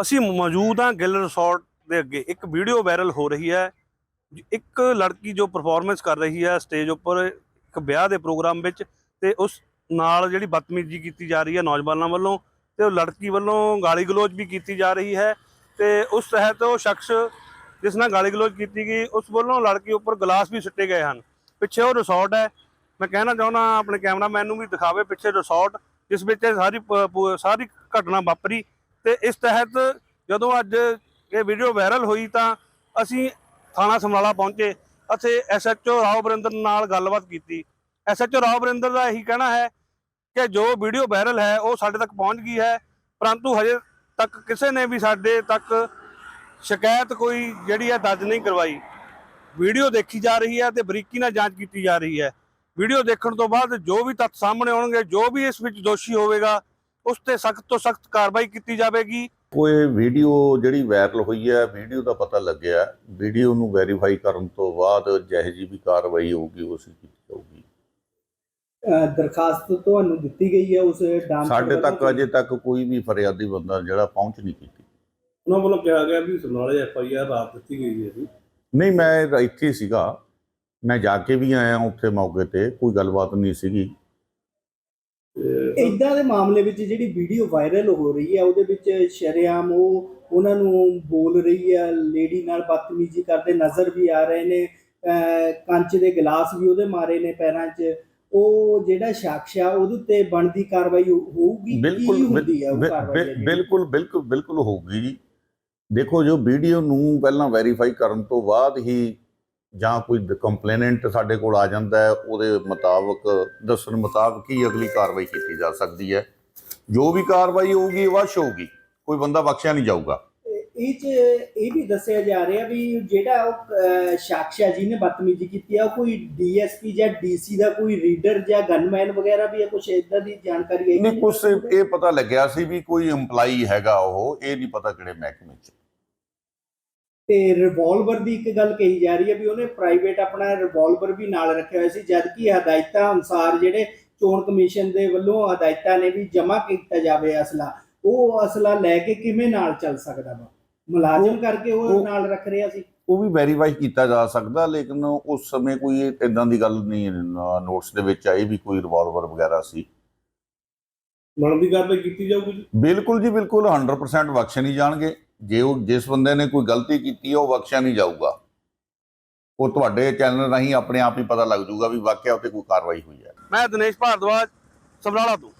ਅਸੀਂ ਮੌਜੂਦ ਹਾਂ ਗਿੱਲ ਰਿਸੋਰਟ ਦੇ ਅੱਗੇ। ਇੱਕ ਵੀਡੀਓ ਵਾਇਰਲ ਹੋ ਰਹੀ ਹੈ। ਇੱਕ ਲੜਕੀ ਜੋ ਪਰਫਾਰਮੈਂਸ ਕਰ ਰਹੀ ਹੈ ਸਟੇਜ ਉੱਪਰ, ਇੱਕ ਵਿਆਹ ਦੇ ਪ੍ਰੋਗਰਾਮ ਵਿੱਚ ਤੇ ਉਸ ਨਾਲ ਜਿਹੜੀ ਬਦਤਮੀਜ਼ੀ ਕੀਤੀ ਜਾ ਰਹੀ ਹੈ ਨੌਜਵਾਨਾਂ ਵੱਲੋਂ ਤੇ ਉਹ ਲੜਕੀ ਵੱਲੋਂ ਗਾਲੀ ਗਲੋਚ ਵੀ ਕੀਤੀ ਜਾ ਰਹੀ ਹੈ ਤੇ ਉਸ ਤਹਿਤ ਉਹ ਸ਼ਖਸ ਜਿਸ ਨਾਲ ਗਾਲੀ ਗਲੋਚ ਕੀਤੀ ਗਈ, ਉਸ ਵੱਲੋਂ ਲੜਕੀ ਉੱਪਰ ਗਲਾਸ ਵੀ ਸਿੱਟੇ ਗਏ ਹਨ। ਪਿੱਛੇ ਉਹ ਰਿਸੋਰਟ ਹੈ। ਮੈਂ ਕਹਿਣਾ ਚਾਹੁੰਦਾ ਆਪਣੇ ਕੈਮਰਾਮੈਨ ਨੂੰ ਵੀ ਦਿਖਾਵੇ ਪਿੱਛੇ ਰਿਸੋਰਟ, ਜਿਸ ਵਿੱਚ ਇਹ ਸਾਰੀ ਪ- ਪ- ਸਾਰੀ ਘਟਨਾ ਵਾਪਰੀ। ਤੇ ਇਸ ਤਹਿਤ ਜਦੋਂ ਅੱਜ ਇਹ ਵੀਡੀਓ ਵਾਇਰਲ ਹੋਈ ਤਾਂ ਅਸੀਂ ਥਾਣਾ ਸਮਰਾਲਾ ਪਹੁੰਚੇ, ਅਤੇ ਐਸਐਚਓ ਰਾਓ ਬਰਿੰਦਰ ਨਾਲ ਗੱਲਬਾਤ ਕੀਤੀ। ਐਸਐਚਓ ਰਾਓ ਬਰਿੰਦਰ ਦਾ ਇਹੀ ਕਹਿਣਾ ਹੈ ਕਿ ਜੋ ਵੀਡੀਓ ਵਾਇਰਲ ਹੈ, ਉਹ ਸਾਡੇ ਤੱਕ ਪਹੁੰਚ ਗਈ ਹੈ, ਪਰੰਤੂ ਹਜੇ ਤੱਕ ਕਿਸੇ ਨੇ ਵੀ ਸਾਡੇ ਤੱਕ ਸ਼ਿਕਾਇਤ ਕੋਈ ਜਿਹੜੀ ਹੈ ਦਰਜ ਨਹੀਂ ਕਰਵਾਈ। ਵੀਡੀਓ ਦੇਖੀ ਜਾ ਰਹੀ ਹੈ ਤੇ ਬਰੀਕੀ ਨਾਲ ਜਾਂਚ ਕੀਤੀ ਜਾ ਰਹੀ ਹੈ। ਵੀਡੀਓ ਦੇਖਣ ਤੋਂ ਬਾਅਦ ਜੋ ਵੀ ਤੱਥ ਸਾਹਮਣੇ ਆਉਣਗੇ, ਜੋ ਵੀ ਇਸ ਵਿੱਚ ਦੋਸ਼ੀ ਹੋਵੇਗਾ ਉਸ ਤੇ ਸਖਤ ਤੋਂ ਸਖਤ ਕਾਰਵਾਈ ਕੀਤੀ ਜਾਵੇਗੀ। ਕੋਈ ਵੀਡੀਓ ਜਿਹੜੀ ਵਾਇਰਲ ਹੋਈ ਹੈ ਵੀਡੀਓ ਦਾ ਪਤਾ ਲੱਗਿਆ। ਵੀਡੀਓ ਨੂੰ ਵੈਰੀਫਾਈ ਕਰਨ ਤੋਂ ਬਾਅਦ ਜਿਹੋ ਜਿਹੀ ਵੀ ਕਾਰਵਾਈ ਹੋਊਗੀ ਉਸ ਕੀਤੀ ਜਾਊਗੀ। ਦਰਖਾਸਤ ਤੁਹਾਨੂੰ ਦਿੱਤੀ ਗਈ ਹੈ ਉਸ ਡਾਂਸ ਸਾਡੇ ਤੱਕ ਅਜੇ ਤੱਕ ਕੋਈ ਵੀ ਫਰਿਆਦੀ ਬੰਦਾ ਜਿਹੜਾ ਪਹੁੰਚ ਨਹੀਂ ਕੀਤੀ। ਉਹਨਾਂ ਵੱਲੋਂ ਕਿਹਾ ਗਿਆ ਵੀ ਸਮਨਾਲੇ ਐਫ ਆਈ ਆਰ ਰਾਤ ਦਿੱਤੀ ਗਈ ਹੈ ਜੀ। ਨਹੀਂ ਮੈਂ ਇੱਥੇ ਸੀਗਾ। ਮੈਂ ਜਾ ਕੇ ਵੀ ਆਇਆ ਉੱਥੇ ਮੌਕੇ ਤੇ ਕੋਈ ਗੱਲਬਾਤ ਨਹੀਂ ਸੀਗੀ। ਇਦਾਂ ਦੇ ਮਾਮਲੇ ਵਿੱਚ ਜਿਹੜੀ ਵੀਡੀਓ ਵਾਇਰਲ ਹੋ ਰਹੀ ਹੈ ਉਹਦੇ ਵਿੱਚ ਸ਼ਰੇਆਮ ਉਹ ਉਹਨਾਂ ਨੂੰ ਬੋਲ ਰਹੀ ਹੈ ਲੇਡੀ ਨਾਲ ਬਦਤਮੀਜ਼ੀ ਕਰਦੇ ਨਜ਼ਰ ਵੀ ਆ ਰਹੇ ਨੇ ਕੰਚ ਦੇ ਗਲਾਸ ਵੀ ਉਹਦੇ ਮਾਰੇ ਨੇ ਪੈਰਾਂ 'ਚ। ਉਹ ਜਿਹੜਾ ਸ਼ਖਸ ਆ ਉਹਦੇ ਉੱਤੇ ਬਣਦੀ ਕਾਰਵਾਈ ਹੋਊਗੀ? ਬਿਲਕੁਲ ਹੁੰਦੀ? ਬਿਲਕੁਲ ਬਿਲਕੁਲ ਬਿਲਕੁਲ ਹੋਊਗੀ ਜੀ। ਦੇਖੋ ਜੋ ਵੀਡੀਓ ਨੂੰ ਪਹਿਲਾਂ ਵੈਰੀਫਾਈ ਕਰਨ ਤੋਂ ਬਾਅਦ ਹੀ ਜਾਂ ਕੋਈ ਕੰਪਲੇਨੈਂਟ ਸਾਡੇ ਕੋਲ ਆ ਜਾਂਦਾ ਹੈ ਉਹਦੇ ਮੁਤਾਬਕ ਦੱਸਣ ਮੁਤਾਬਕ ਹੀ ਅਗਲੀ ਕਾਰਵਾਈ ਕੀਤੀ ਜਾ ਸਕਦੀ ਹੈ। ਜੋ ਵੀ ਕਾਰਵਾਈ ਹੋਊਗੀ ਵਸ਼ ਹੋਊਗੀ। ਕੋਈ ਬੰਦਾ ਬਖਸ਼ਿਆ ਨਹੀਂ ਜਾਊਗਾ। ਇਹ ਚ ਇਹ ਵੀ ਦੱਸਿਆ ਜਾ ਰਿਹਾ ਵੀ ਜਿਹੜਾ ਉਹ ਸ਼ਖਸ ਆ ਜਿਹਨੇ ਬਦਤਮੀਜ਼ੀ ਕੀਤੀ ਆ ਉਹ ਕੋਈ ਡੀਐਸਪੀ ਜਾਂ ਡੀਸੀ ਦਾ ਕੋਈ ਰੀਡਰ ਜਾਂ ਗਨਮੈਨ ਵਗੈਰਾ ਵੀ ਕੁਝ ਇਦਾਂ ਦੀ ਜਾਣਕਾਰੀ ਹੈ ਨਹੀਂ ਕੁਛ ਇਹ ਪਤਾ ਲੱਗਿਆ ਸੀ ਵੀ ਕੋਈ EMPLOYEE ਹੈਗਾ ਉਹ ਇਹ ਨਹੀਂ ਪਤਾ ਕਿਹੜੇ ਮਹਿਕਮੇ 'ਚ। ਤੇ ਰਿਵਾਲਵਰ ਦੀ ਇੱਕ ਗੱਲ ਕਹੀ ਜਾ ਰਹੀ ਹੈ ਵੀ ਉਹਨੇ ਪ੍ਰਾਈਵੇਟ ਆਪਣਾ ਰਿਵਾਲਵਰ ਵੀ ਨਾਲ ਰੱਖਿਆ ਹੋਇਆ ਸੀ ਜਦ ਕਿ ਹਦਾਇਤਾਂ ਅਨੁਸਾਰ ਜਿਹੜੇ ਚੋਣ ਕਮਿਸ਼ਨ ਦੇ ਵੱਲੋਂ ਹਦਾਇਤਾਂ ਨੇ ਵੀ ਜਮ੍ਹਾਂ ਕੀਤਾ ਜਾਵੇ ਅਸਲਾ ਉਹ ਅਸਲਾ ਲੈ ਕੇ ਕਿਵੇਂ ਨਾਲ ਚੱਲ ਸਕਦਾ ਵਾ? ਮੁਲਾਜ਼ਮ ਕਰਕੇ ਉਹ ਨਾਲ ਰੱਖ ਰਿਹਾ ਸੀ। ਉਹ ਵੀ ਵੈਰੀਫਾਈ ਕੀਤਾ ਜਾ ਸਕਦਾ ਲੇਕਿਨ ਉਸ ਸਮੇਂ ਕੋਈ ਇਦਾਂ ਦੀ ਗੱਲ ਨਹੀਂ ਨੋਟਸ ਦੇ ਵਿੱਚ ਆਈ ਵੀ ਕੋਈ ਰਿਵਾਲਵਰ ਵਗੈਰਾ ਸੀ। ਬਣਦੀ ਕਾਰਵਾਈ ਕੀਤੀ ਜਾਊਗੀ ਜੀ? ਬਿਲਕੁਲ ਜੀ ਬਿਲਕੁਲ 100% ਬਖਸ਼ੇ ਨਹੀਂ ਜਾਣਗੇ। ਜੇ ਉਹ, ਜਿਸ ਬੰਦੇ ਨੇ ਕੋਈ ਗਲਤੀ ਕੀਤੀ, ਉਹ ਬਖਸ਼ਿਆ ਨਹੀਂ ਜਾਊਗਾ। ਉਹ ਤੁਹਾਡੇ ਚੈਨਲ ਰਾਹੀਂ ਆਪਣੇ ਆਪ ਹੀ ਪਤਾ ਲੱਗ ਜਾਊਗਾ ਵੀ ਵਾਕਿਆ ਉੱਤੇ ਕੋਈ ਕਾਰਵਾਈ ਹੋਈ ਹੈ। ਮੈਂ ਦਿਨੇਸ਼ ਭਾਰਦਵਾਜ, ਸਮਰਾਲਾ ਤੋਂ।